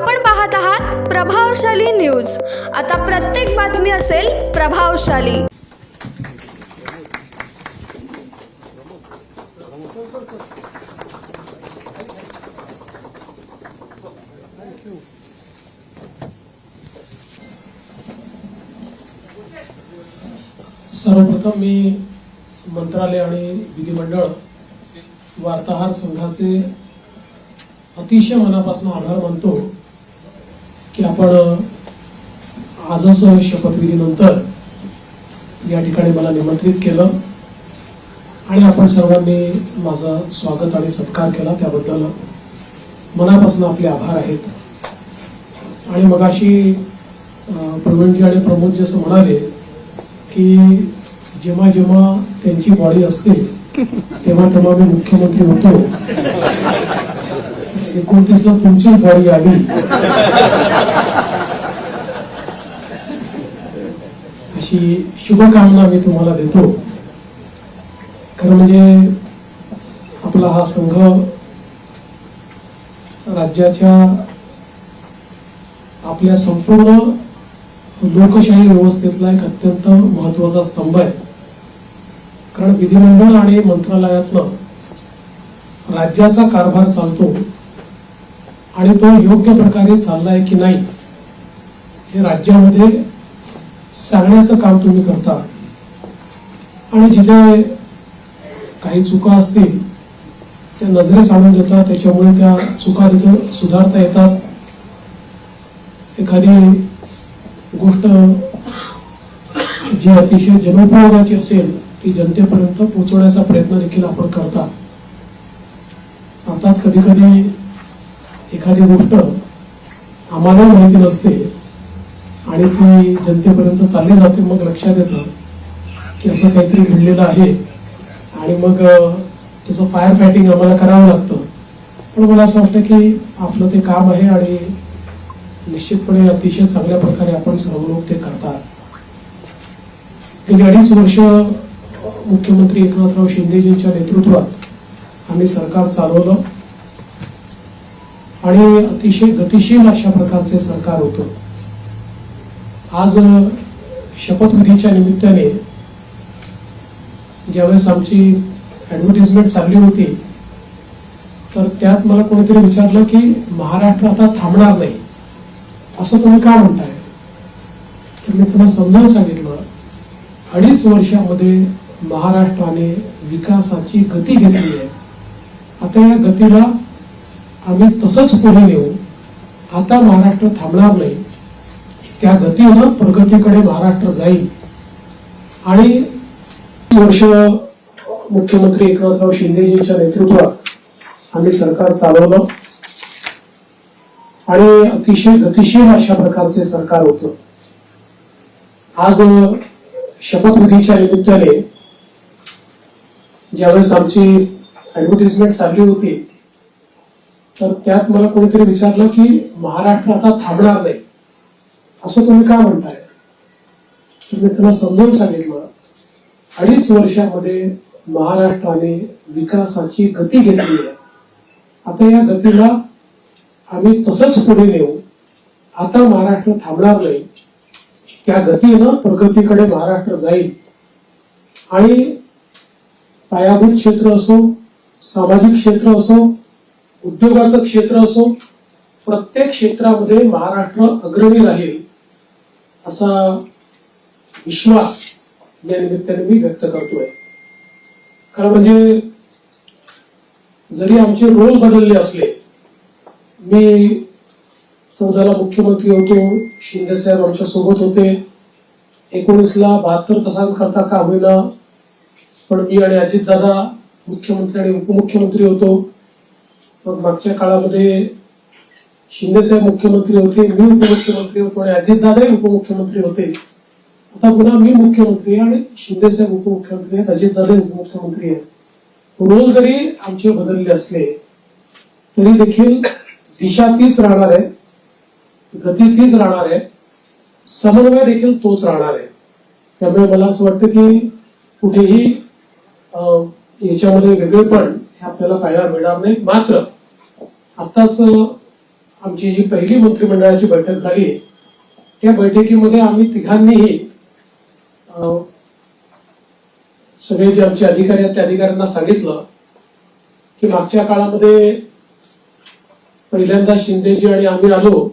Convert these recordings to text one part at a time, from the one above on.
आपण पाहत आहात प्रभावशाली न्यूज. आता प्रत्येक बातमी असेल प्रभावशाली. सर्वप्रथम मी मंत्रालय आणि विधिमंडळ वार्ताहर संघाचे अतिशय मनापासून आभार मानतो. की आपण आजच शपथविधीनंतर या ठिकाणी मला निमंत्रित केलं आणि आपण सर्वांनी माझं स्वागत आणि सत्कार केला. त्याबद्दल मनापासून आपले आभार आहेत. आणि मगाशी प्रवीणजी आणि प्रमोदजी असं म्हणाले की जेव्हा जेव्हा त्यांची बॉडी असते तेव्हा तेव्हा मी मुख्यमंत्री होतो. एकोणतीसला तुमची बॉडी आली. अशी शुभकामना मी तुम्हाला देतो. खरं म्हणजे आपला हा संघ राज्याच्या आपल्या संपूर्ण लोकशाही व्यवस्थेतला एक अत्यंत महत्त्वाचा स्तंभ आहे. कारण विधिमंडळ आणि मंत्रालयातनं राज्याचा कारभार चालतो आणि तो योग्य प्रकारे चाललाय की नाही हे राज्यामध्ये सांगण्याचं काम तुम्ही करता. आणि जिथे काही चुका असतील त्या नजरेस आणून देतात त्याच्यामुळे त्या चुका देखील सुधारता येतात. एखादी गोष्ट जी अतिशय जनोपयोगाची असेल ती जनतेपर्यंत पोहोचवण्याचा प्रयत्न देखील आपण करता. अर्थात कधी कधी एखादी गोष्ट आम्हाला माहिती नसते आणि ती जनतेपर्यंत चालली जाते मग लक्षात येतं की असं काहीतरी घडलेलं आहे. आणि मग त्याचं फायर फायटिंग आम्हाला करावं लागतं. पण मला असं वाटतं की आपलं ते काम आहे आणि निश्चितपणे अतिशय चांगल्या प्रकारे आपण सहयोग ते करतात. गेली अडीच वर्ष मुख्यमंत्री एकनाथराव शिंदेजींच्या नेतृत्वात आम्ही सरकार चालवलं आणि अतिशय गतिशील अशा प्रकारचे सरकार होतं. आज शपथविधीच्या निमित्ताने ज्यावेळेस आमची ऍडव्हर्टिजमेंट चालली होती तर त्यात मला कोणीतरी विचारलं की महाराष्ट्र आता थांबणार नाही. असं तुम्ही का म्हणताय? तर मी त्यांना समजावून सांगितलं अडीच वर्षामध्ये महाराष्ट्राने विकासाची गती घेतली आहे. आता या गतीला आम्ही तसंच पुढे नेऊ. आता महाराष्ट्र थांबणार नाही. त्या गतीनं प्रगतीकडे महाराष्ट्र जाईल. आणि वर्ष मुख्यमंत्री एकनाथराव शिंदेजींच्या नेतृत्वात आम्ही सरकार चालवलं. आणि अतिशय गतिशील अशा प्रकारचे सरकार होतं. आज शपथविधीच्या निमित्ताने ज्यावेळेस आमची ऍडव्हर्टिजमेंट चालली होती तर त्यात मला कोणीतरी विचारलं की महाराष्ट्र आता थांबणार नाही. असं तुम्ही का म्हणताय? तर मी त्यांना समजून सांगितलं. अडीच वर्षामध्ये महाराष्ट्राने विकासाची गती घेतली आहे. आता या गतीला आम्ही तसंच पुढे नेऊ. आता महाराष्ट्र थांबणार नाही. त्या गतीनं प्रगतीकडे महाराष्ट्र जाईल. आणि पायाभूत क्षेत्र असो सामाजिक क्षेत्र असो उद्योगाचं क्षेत्र असो प्रत्येक क्षेत्रामध्ये महाराष्ट्र अग्रणी राहील. असा विश्वास या निमित्ताने मी व्यक्त करतोय. खरं म्हणजे जरी आमचे रोल बदलले असले मी चौदाला मुख्यमंत्री होतो शिंदे साहेब आमच्यासोबत होते. एकोणीसला बहात्तर तासांकरता का होईना पण मी आणि अजितदादा मुख्यमंत्री आणि उपमुख्यमंत्री होतो. मग मागच्या काळामध्ये शिंदेसाहेब मुख्यमंत्री होते मी उपमुख्यमंत्री होतो आणि अजितदादाही उपमुख्यमंत्री होते. आता पुन्हा मी मुख्यमंत्री आहे आणि शिंदेसाहेब उपमुख्यमंत्री आहेत अजितदादाही उपमुख्यमंत्री आहेत. रोल जरी आमचे बदलले असले तरी देखील दिशा तीच राहणार आहे गती तीच राहणार आहे समन्वय देखील तोच राहणार आहे. त्यामुळे मला असं वाटतं की कुठेही अं, याच्यामध्ये वेगळेपण हे आपल्याला पाहायला मिळणार नाही. मात्र आताच आमची जी पहिली मंत्रिमंडळाची बैठक झाली त्या बैठकीमध्ये आम्ही तिघांनीही अं, सगळे जे आमचे अधिकारी आहेत त्या अधिकाऱ्यांना सांगितलं की मागच्या काळामध्ये पहिल्यांदा शिंदेजी आणि आम्ही आलो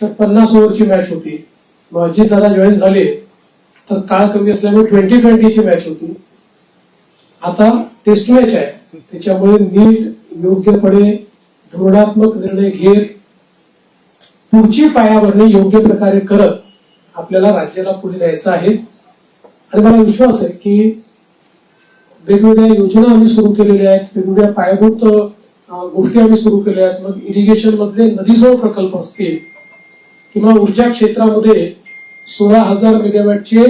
तर पन्नास ओव्हरची मॅच होती. मग दादा जॉईन झाले तर काळ कमी असल्यामुळे ट्वेंटी ट्वेंटीची मॅच होती. आता टेस्ट मॅच आहे त्याच्यामुळे नीट योग्यपणे धोरणात्मक निर्णय घेत पुढची पायाभरणी योग्य प्रकारे करत आपल्याला राज्याला पुढे न्यायचं आहे. आणि मला विश्वास आहे की वेगवेगळ्या योजना आम्ही सुरू केलेल्या आहेत वेगवेगळ्या पायाभूत गोष्टी आम्ही सुरू केल्या आहेत. मग इरिगेशन मधले नदीजवळ प्रकल्प असतील किंवा ऊर्जा क्षेत्रामध्ये सोळा हजार मेगावॅटचे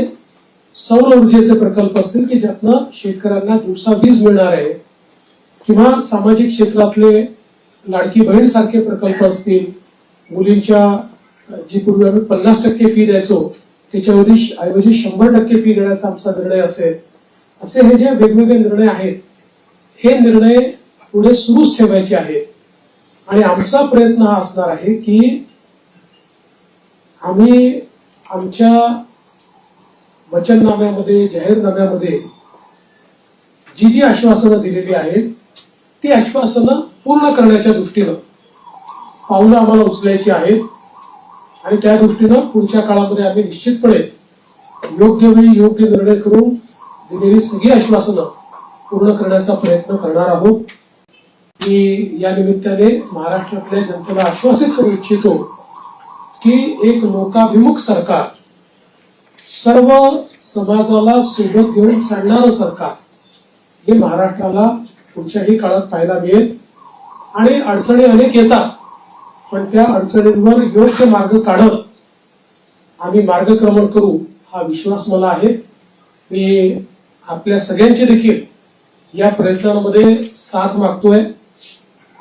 सौर ऊर्जेचे प्रकल्प असतील की ज्यातनं शेतकऱ्यांना दिवसा वीज मिळणार आहे किंवा सामाजिक क्षेत्रातले लाडकी बहीण सारखे प्रकल्प असतील मुलींच्या जी पूर्वी आम्ही पन्नास टक्के फी द्यायचो त्याच्यावरील ऐवजी शंभर टक्के फी देण्याचा आमचा निर्णय असेल असे हे जे वेगवेगळे निर्णय आहेत हे निर्णय पुढे सुरूच ठेवायचे आहेत. आणि आमचा प्रयत्न हा असणार आहे की आम्ही आमच्या वचननाम्यामध्ये जाहीरनाम्यामध्ये जी जी आश्वासनं दिलेली आहेत ती आश्वासनं पूर्ण करण्याच्या दृष्टीनं पावलं आम्हाला उचलायची आहेत. आणि त्या दृष्टीनं पुढच्या काळामध्ये आम्ही निश्चितपणे योग्य वेळी योग्य निर्णय करून दिलेली सगळी आश्वासनं पूर्ण करण्याचा प्रयत्न करणार आहोत. मी या निमित्ताने महाराष्ट्रातल्या जनतेला आश्वासित करू इच्छितो की एक लोकाभिमुख सरकार सर्व समाजाला सोबत घेऊन चालणारं सरकार हे महाराष्ट्राला पुढच्याही काळात पाहायला मिळेल. आणि अडचणी अनेक येतात पण त्या अडचणींवर योग्य मार्ग काढत आम्ही मार्गक्रमण करू हा विश्वास मला आहे. मी आपल्या सगळ्यांचे देखील या प्रयत्नांमध्ये साथ मागतोय.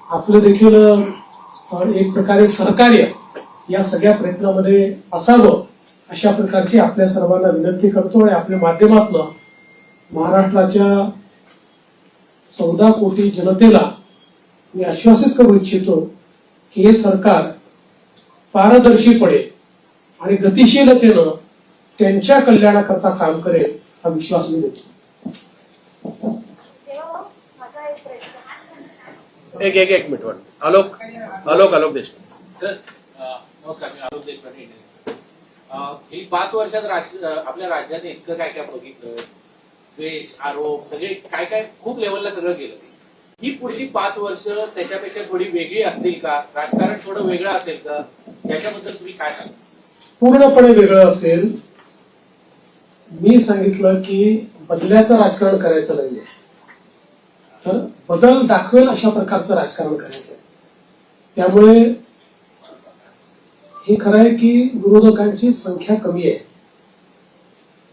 आपलं देखील एक प्रकारे सहकार्य या सगळ्या प्रयत्नामध्ये असावं अशा प्रकारची आपल्या सर्वांना विनंती करतो आणि आपल्या माध्यमातून महाराष्ट्राच्या चौदा कोटी जनतेला मी आश्वासित करू इच्छितो की हे सरकार पारदर्शीपणे आणि गतिशीलतेनं त्यांच्या कल्याणाकरता काम करेल हा विश्वास मी देतो. एक एक एक मिनिट आलोक? आलोक आलोक देशमुख सर नमस्कार मी आलोक देशपांडे ही पाच वर्षात राज- आपल्या राज्याने इतकं काय काय बघितलं? द्वेष आरोप सगळे काय काय खूप लेवलला सगळं गेलं. ही पुढची पाच वर्ष त्याच्यापेक्षा थोडी वेगळी असतील का? राजकारण थोडं वेगळं असेल का याच्याबद्दल तुम्ही काय पूर्णपणे वेगळं असेल. मी सांगितलं की बदल्याचं राजकारण करायचं नाहीये. तर बदल दाखवेल अशा प्रकारचं राजकारण करायचं आहे. त्यामुळे हे खरं आहे की विरोधकांची संख्या कमी आहे.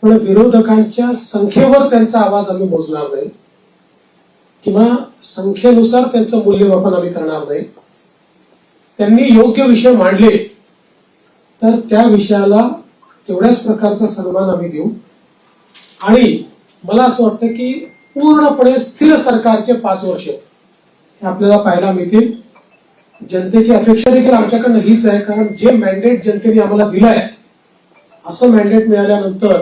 पण विरोधकांच्या संख्येवर त्यांचा आवाज आम्ही मोजणार नाही. किंवा संख्येनुसार त्यांचं मूल्यमापन आम्ही करणार नाही. त्यांनी योग्य विषय मांडले तर त्या विषयाला तेवढ्याच प्रकारचा सन्मान आम्ही देऊ. आणि मला असं वाटतं की पूर्णपणे स्थिर सरकारचे पाच वर्ष हे आपल्याला पाहायला मिळतील. जनतेची अपेक्षा देखील आमच्याकडनं हीच आहे कारण जे मॅन्डेट जनतेने आम्हाला दिलं आहे असं मॅन्डेट मिळाल्यानंतर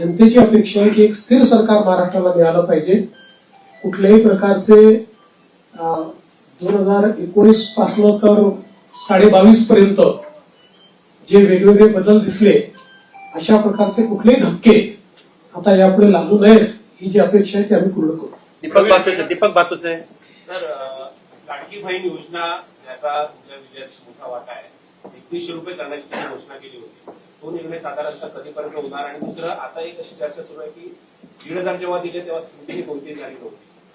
जनतेची अपेक्षा आहे की एक स्थिर सरकार महाराष्ट्राला मिळालं पाहिजे. कुठल्याही प्रकारचे दोन हजार एकोणीस पासनं तर साडे बावीस पर्यंत जे वेगवेगळे बदल दिसले अशा प्रकारचे कुठलेही धक्के आता यापुढे लागू नयेत ही जी अपेक्षा आहे ती आम्ही पूर्ण करू. दीपक आहे दीपक आहे तर लाडकी बहीण योजना याचा तुमच्या विजयात मोठा वाटा आहे एकवीसशे रुपये करण्याची तुम्ही घोषणा केली होती. तो निर्णय साधारणतः कधीपर्यंत होणार आणि दुसरं आता एक अशी चर्चा सुरू आहे की दीड हजार जेव्हा दिले तेव्हा स्मृती कोणतीही झाली नव्हती.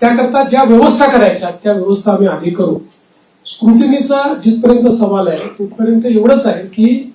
त्याकरता ज्या व्यवस्था करायच्या त्या व्यवस्था आम्ही आधी करू. स्कृतिनीचा जिथपर्यंत सवाल आहे तिथपर्यंत एवढंच आहे की